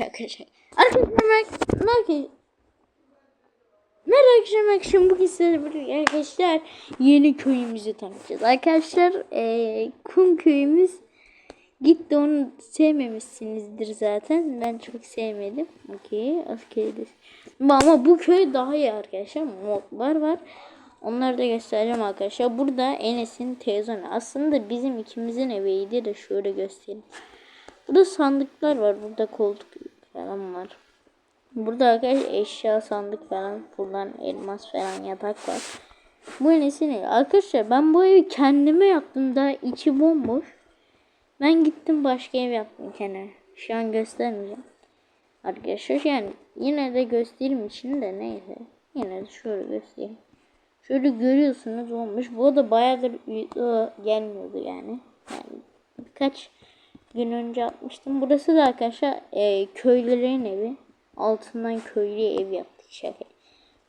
Arkadaşlar. Arkadaşlar merkez. Merhaba arkadaşlar akşam bugün sizlerle arkadaşlar yeni köyümüzü tanıtacağız. Arkadaşlar eee kum köyümüz gitti onu sevmemişsinizdir zaten. Ben çok sevmedim. Okey. Askeridir. Ama bu köy daha iyi arkadaşlar. Modlar var. Onları da göstereceğim arkadaşlar. Burada Enes'in televizyonu. Aslında bizim ikimizin eviydi de şöyle göstereyim. Burada sandıklar var. Burada koltuk falan var. Burada arkadaşlar eşya sandık falan. Buradan elmas falan yatak var. Bu Enes'in evi. Arkadaşlar ben bu evi kendime yaptım. Daha içi bomboş. Ben gittim başka ev yaptım kendime. Şu an göstermeyeceğim. Arkadaşlar yani yine de göstereyim için de neyse. Yine de şöyle göstereyim. Şöyle görüyorsunuz olmuş. Bu da bayağıdır video gelmiyordu yani. Yani birkaç gün önce atmıştım. Burası da arkadaşlar e, köylülerin evi. Altından köylü ev yaptık şaka.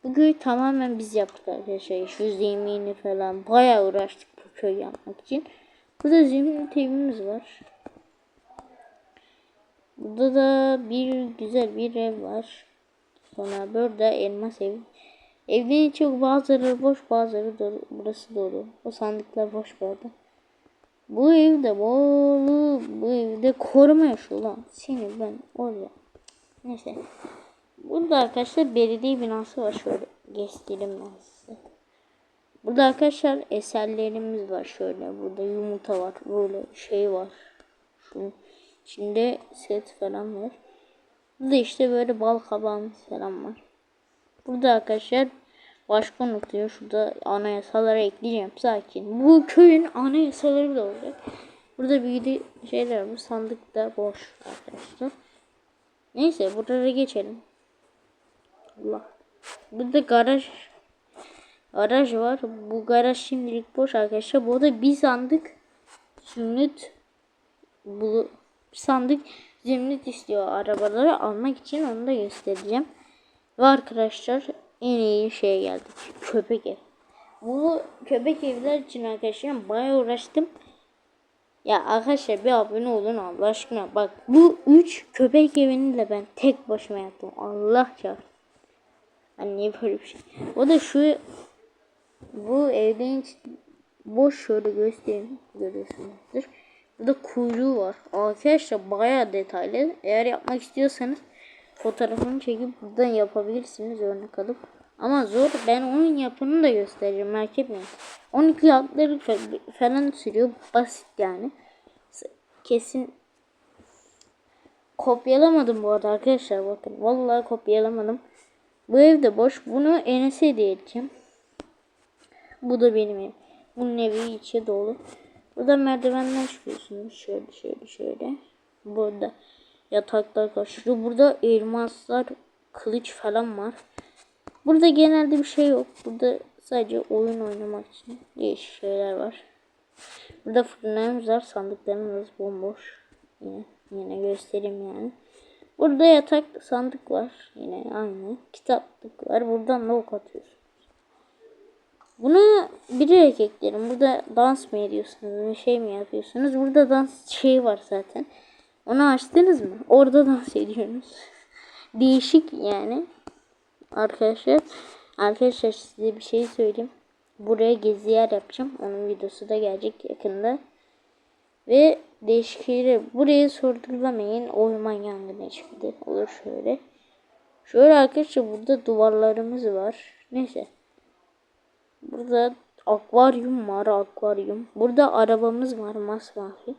Bu köyü tamamen biz yaptık arkadaşlar. Şu zemini falan bayağı uğraştık bu köy yapmak için. Burada zemin evimiz var. Burada da bir güzel bir ev var. Sonra burada elmas ev. Evin çok bazıları boş bazıları dolu. Burası dolu. O sandıklar boş bu arada. Bu evde bolu. Bu evde koruma yaşıyor lan. Seni ben oraya. Neyse. Burada arkadaşlar belediye binası var. Şöyle göstereyim ben size. Burada arkadaşlar eserlerimiz var. Şöyle burada yumurta var. Böyle şey var. Şunun içinde set falan var. Burada işte böyle bal kabağımız falan var. Burada arkadaşlar başka unutuyor. Şurada anayasalara ekleyeceğim. Sakin. Bu köyün anayasaları da olacak. Burada bir şeyler var. Sandık da boş arkadaşlar. Neyse buralara geçelim. Allah. Burada garaj garaj var. Bu garaj şimdilik boş arkadaşlar. Bu da bir sandık zümrüt bu sandık zümrüt istiyor arabaları almak için onu da göstereceğim. Ve arkadaşlar en iyi şeye geldik. Köpek ev. Bu köpek evler için arkadaşlar bayağı uğraştım. Ya arkadaşlar bir abone olun Allah aşkına. Bak bu üç köpek evini de ben tek başıma yaptım. Allah çarpsın. Hani niye böyle bir şey. O da şu bu evden hiç boş şöyle göstereyim. Görüyorsunuzdur. Burada kuyruğu var. Arkadaşlar bayağı detaylı. Eğer yapmak istiyorsanız fotoğrafını çekip buradan yapabilirsiniz örnek alıp. Ama zor. Ben onun yapını da göstereceğim. Merak etmeyin. 12 atları falan sürüyor. Basit yani. Kesin kopyalamadım bu arada arkadaşlar bakın. Vallahi kopyalamadım. Bu evde boş. Bunu Enes'e hediye. Bu da benim evim. Bunun evi içi dolu. Burada merdivenden çıkıyorsunuz. Şöyle şöyle şöyle. Burada yataklar karşılıyor. Burada elmaslar, kılıç falan var. Burada genelde bir şey yok. Burada sadece oyun oynamak için değişik şeyler var. Burada fırınlarımız var. Sandıklarımız bomboş. Yine, yine göstereyim yani. Burada yatak sandık var. Yine aynı. Kitaplık var. Buradan da ok atıyorsunuz. Bunu bilerek eklerim. Burada dans mı ediyorsunuz? Bir şey mi yapıyorsunuz? Burada dans şey var zaten. Onu açtınız mı? Orada dans ediyorsunuz. Değişik yani. Arkadaşlar. Arkadaşlar size bir şey söyleyeyim. Buraya gezi yer yapacağım. Onun videosu da gelecek yakında. Ve değişik şeyler. Burayı sorgulamayın. Orman yangını çıktı. Olur şöyle. Şöyle arkadaşlar burada duvarlarımız var. Neyse. Burada akvaryum var. Akvaryum. Burada arabamız var. Masmavi.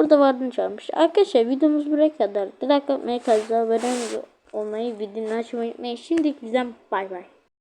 Burada vardın çağırmış. Arkadaşlar videomuz buraya kadar. Atmayı, kanalımıza abone olmayı, videoyu açmayı unutmayın. Şimdilik bizden bay bay.